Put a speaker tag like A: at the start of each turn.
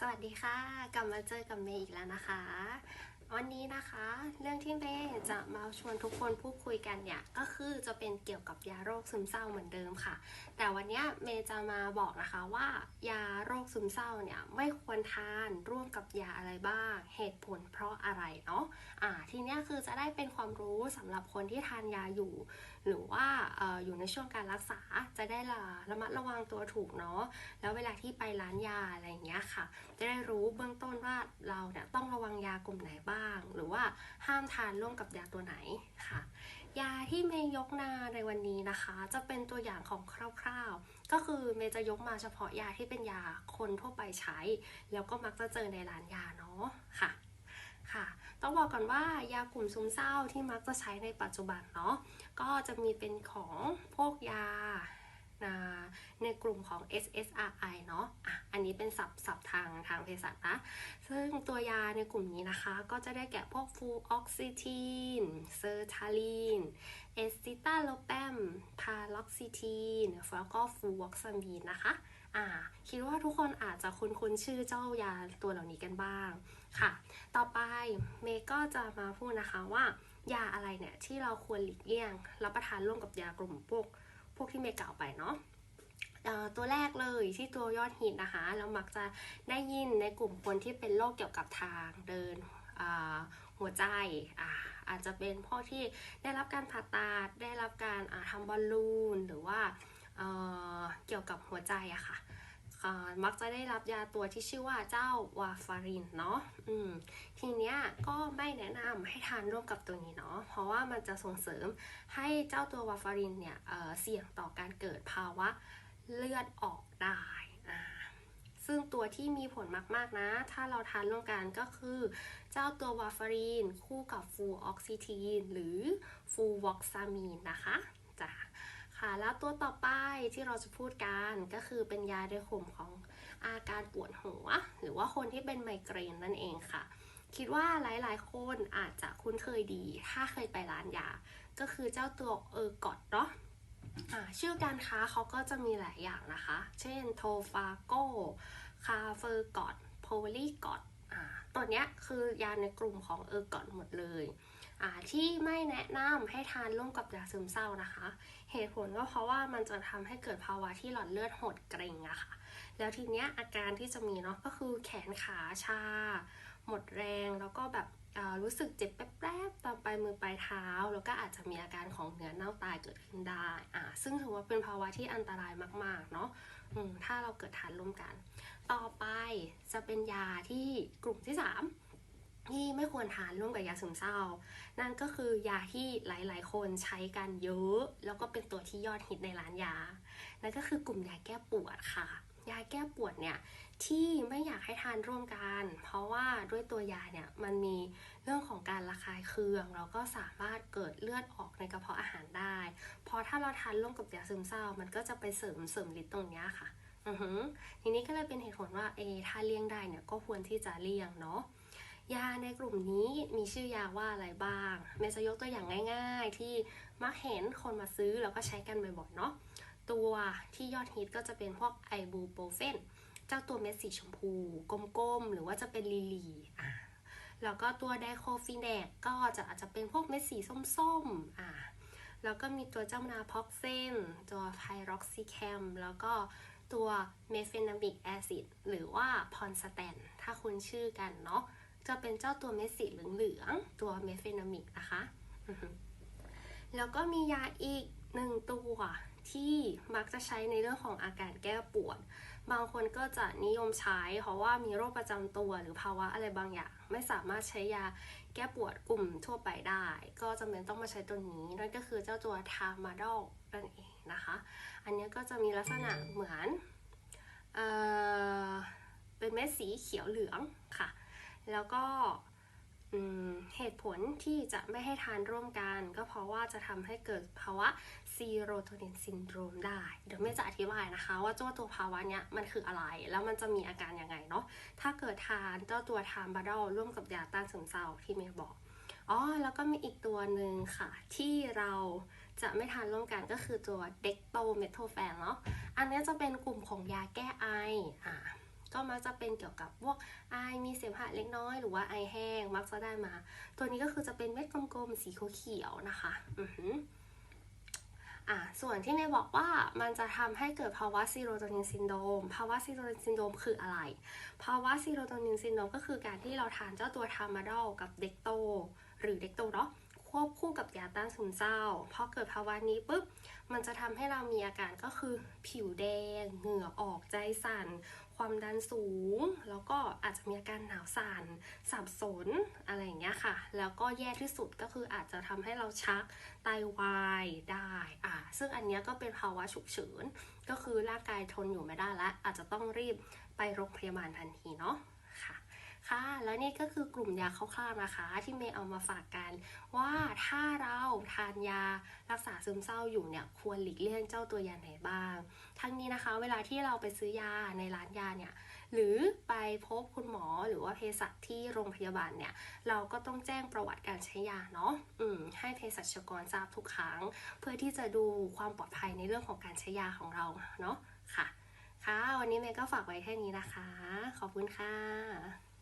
A: สวัสดีค่ะ กลับมาเจอกับเมย์อีกแล้วนะคะ วันนี้นะคะเรื่องที่เมย์จะมาชวนทุกคนพูดคุยกันเนี่ยก็คือจะเป็นเกี่ยวกับยาโรคซึมเศร้าเหมือนเดิมค่ะ แต่วันนี้เมย์จะมาบอกนะคะว่ายาโรคซึมเศร้าเนี่ยไม่ควรทานร่วมกับยาอะไรบ้าง เหตุผลเพราะอะไรเนาะอ่าทีเนี้ยคือจะได้เป็นความรู้สำหรับคนที่ทานยาอยู่ หรือว่าอออยู่ในช่วงการรักษาจะได้ละระมัดระวังตัวถูกเนาะแล้วเวลาที่ไปร้านยาอะไรอย่างเงี้ยค่ะ จะได้รู้เบื้องต้นว่าเราเนี่ยต้องระวังยากลุ่มไหนบ้างหรือว่าห้ามทานร่วมกับยาตัวไหนค่ะ ยาที่เมย์ยกนาในวันนี้นะคะ จะเป็นตัวอย่างของคร่าวๆ ก็คือเมย์จะยกมาเฉพาะยาที่เป็นยาคนทั่วไปใช้ แล้วก็มักจะเจอในร้านยาเนาะค่ะค่ะ ต้องบอกก่อนว่ายากลุ่มซึมเศร้าที่มักจะใช้ในปัจจุบันเนาะก็จะมีเป็นของพวกยา ในกลุ่มของ SSRI เนาะอะ อันนี้เป็นศัพท์ศัพท์ทางทางเภสัชนะ ซึ่งตัวยาในกลุ่มนี้นะคะ ก็จะได้แก่พวกฟูออกซิทีน เซอร์ทาลีน เอสซิตาโลแปม พาล็อกซิทีน แล้วก็ฟูวอกซามีนนะคะ อ่า คิดว่าทุกคนอาจจะคุ้นๆชื่อเจ้ายาตัวเหล่านี้กันบ้าง ค่ะ ต่อไปเมย์ก็จะมาพูดนะคะว่า ยาอะไรเนี่ยที่เราควรหลีกเลี่ยงรับประทานร่วมกับยากลุ่มพวก พวกที่เมย์กล่าวไปเนาะตัวแรกเลยที่ตัวยอดฮิตนะคะ เรามักจะได้ยินในกลุ่มคนที่เป็นโรคเกี่ยวกับทางเดินหัวใจอาอาจจะเป็นพ่อที่ได้รับการผ่าตัดได้รับการทำบอลลูน หรือว่าเเกี่ยวกับหัวใจอะค่ะอ่า มักจะได้รับยาตัวที่ชื่อว่าเจ้าวาฟารินเนาะอืมทีเนี้ยก็ไม่แนะนำให้ทานร่วมกับตัวนี้เนาะเพราะว่ามันจะส่งเสริมให้เจ้าตัววาฟารินเนี่ยเเสี่ยงต่อการเกิดภาวะเลือดออกได้อ่าซึ่งตัวที่มีผลมากๆนะ ถ้าเราทานร่วมกันก็คือ เจ้าตัววาฟาริน คู่กับฟูออกซิทีน หรือฟูวอกซามีนนะคะ แล้วตัวต่อไปที่เราจะพูดกันก็คือเป็นยาในกลุ่มของอาการปวดหัว หรือว่าคนที่เป็นไมเกรนนั่นเองค่ะ คิดว่าหลายๆ คนอาจจะคุ้นเคยดี ถ้าเคยไปร้านยา ก็คือเจ้าตัวเออร์กอดเนาะชื่อการค้าเขาก็จะมีหลายอย่างนะคะ เช่นโทฟาโกคาเฟอร์กอดโพลีกอดตัวเนี้ยคือยาในกลุ่มของเออร์กอดหมดเลย ที่ไม่แนะนำให้ทานร่วมกับยาซึมเศร้านะคะ เหตุผลก็เพราะว่ามันจะทำให้เกิดภาวะที่หลอดเลือดหดเกร็งอะค่ะ แล้วทีเนี้ยอาการที่จะมีเนาะก็คือแขนขาชา หมดแรงแล้วก็แบบรู้สึกเจ็บแป๊บๆตามปลายมือปลายเท้า แล้วก็อาจจะมีอาการของเนื้อเน่าตายเกิดขึ้นได้อ่าซึ่งถือว่าเป็นภาวะที่อันตรายมากๆเนาะถ้าเราเกิดทานร่วมกัน ต่อไปจะเป็นยาที่กลุ่มที่ 3 ที่ไม่ควรทานร่วมกับยาซึมเศร้า นั่นก็คือยาที่หลายๆ คนใช้กันเยอะ แล้วก็เป็นตัวที่ยอดฮิตในร้านยา นั่นก็คือกลุ่มยาแก้ปวดค่ะ ยาแก้ปวดเนี่ยที่ไม่อยากให้ทานร่วมกัน เพราะว่าด้วยตัวยาเนี่ยมันมีเรื่องของการระคายเคือง แล้วก็สามารถเกิดเลือดออกในกระเพาะอาหารได้ เพราะถ้าเราทานร่วมกับยาซึมเศร้า มันก็จะไปเสริมเสริมฤทธิ์ตรงนี้ค่ะ อือทีนี้ก็เลยเป็นเหตุผลว่าเอถ้าเลี่ยงได้เนี่ยก็ควรที่จะเลี่ยงเนาะ ยาในกลุ่มนี้มีชื่อยาว่าอะไรบ้างเมย์จะยกตัวอย่างง่าย ๆ ที่มักเห็นคนมาซื้อแล้วก็ใช้กันบ่อยๆเนาะตัวที่ยอดฮิตก็จะเป็นพวกไอบูโปรเฟนเจ้าตัวเม็ดสีชมพูกลมๆ หรือว่าจะเป็นลีลีอ่าแล้วก็ตัวไดโคฟินแดกก็จะอาจจะเป็นพวกเม็ดสีส้มๆอ่าแล้วก็มีตัวเจ้านาพ็อกเซนตัวไพร็อกซิแคมแล้วก็ตัวเมฟเฟนามิกแอซิดหรือว่าพอนสแตนถ้าคุณชื่อกันเนาะ จะเป็นเจ้าตัวเม็ดสีเหลืองๆตัวเมฟเฟนามิกนะคะ แล้วก็มียาอีกหนึ่งตัวที่มักจะใช้ในเรื่องของอาการแก้ปวด บางคนก็จะนิยมใช้ เพราะว่ามีโรคประจำตัวหรือภาวะอะไรบางอย่าง ไม่สามารถใช้ยาแก้ปวดกลุ่มทั่วไปได้ ก็จำเป็นต้องมาใช้ตัวนี้ นั่นก็คือเจ้าตัวทามาดอลนั่นเองนะคะ อันนี้ก็จะมีลักษณะเหมือนเออเป็นเม็ดสีเขียวเหลืองค่ะ แล้วก็เหตุผลที่จะไม่ให้ทานร่วมกัน ก็เพราะว่าจะทำให้เกิดภาวะซีโรโทนินซินโดรมได้ เดี๋ยวเมย์จะอธิบายนะคะ ว่าเจ้าตัวภาวะเนี้ยมันคืออะไร แล้วมันจะมีอาการยังไงเนาะ ถ้าเกิดทานเจ้าตัวทามบาดอลร่วมกับยาต้านซึมเศร้าที่เมย์บอก อ๋อ แล้วก็มีอีกตัวหนึ่งค่ะ ที่เราจะไม่ทานร่วมกันก็คือตัวเด็กโตเมทโทแฟนเนาะ อันนี้จะเป็นกลุ่มของยาแก้ไอ อ่า ก็มักจะเป็นเกี่ยวกับพวกไอมีเสมหะเล็กน้อยหรือว่าไอแห้งมักจะได้มา ตัวนี้ก็คือจะเป็นเม็ดกลมๆสีเขียวๆนะคะอือหืออะส่วนที่เมย์บอกว่ามันจะทำให้เกิดภาวะซีโรโทนินซินโดมภาวะซีโรโทนินซินโดมคืออะไร ภาวะซีโรโทนินซินโดมก็คือการที่เราทานเจ้าตัวทามาดอลกับเด็กโต หรือเด็กโตเนาะควบคู่กับยาต้านซึมเศร้าพอเกิดภาวะนี้ปุ๊บมันจะทำให้เรามีอาการก็คือผิวแดง เหงื่อออกใจสั่น ความดันสูง แล้วก็อาจจะมีอาการหนาวสั่นสับสนอะไรอย่างเงี้ยค่ะ แล้วก็แย่ที่สุดก็คืออาจจะทำให้เราชักไตวายได้อ่าซึ่งอันเนี้ยก็เป็นภาวะฉุกเฉินก็คือร่างกายทนอยู่ไม่ได้และอาจจะต้องรีบไปโรงพยาบาลทันทีเนาะค่ะ ค่ะ แล้วนี่ก็คือกลุ่มยาคร่าวๆนะคะ ที่เมย์เอามาฝากกัน ว่าถ้าเราทานยารักษาซึมเศร้าอยู่เนี่ยควรหลีกเลี่ยงเจ้าตัวยาไหนบ้าง ทั้งนี้นะคะ เวลาที่เราไปซื้อยาในร้านยาเนี่ยหรือไปพบคุณหมอหรือว่าเภสัชที่โรงพยาบาลเนี่ยเราก็ต้องแจ้งประวัติการใช้ยาเนาะอืมให้เภสัชกรทราบทุกครั้ง เพื่อที่จะดูความปลอดภัยในเรื่องของการใช้ยาของเราเนาะค่ะ ค่ะ วันนี้เมย์ก็ฝากไว้แค่นี้นะคะ ขอบคุณค่ะ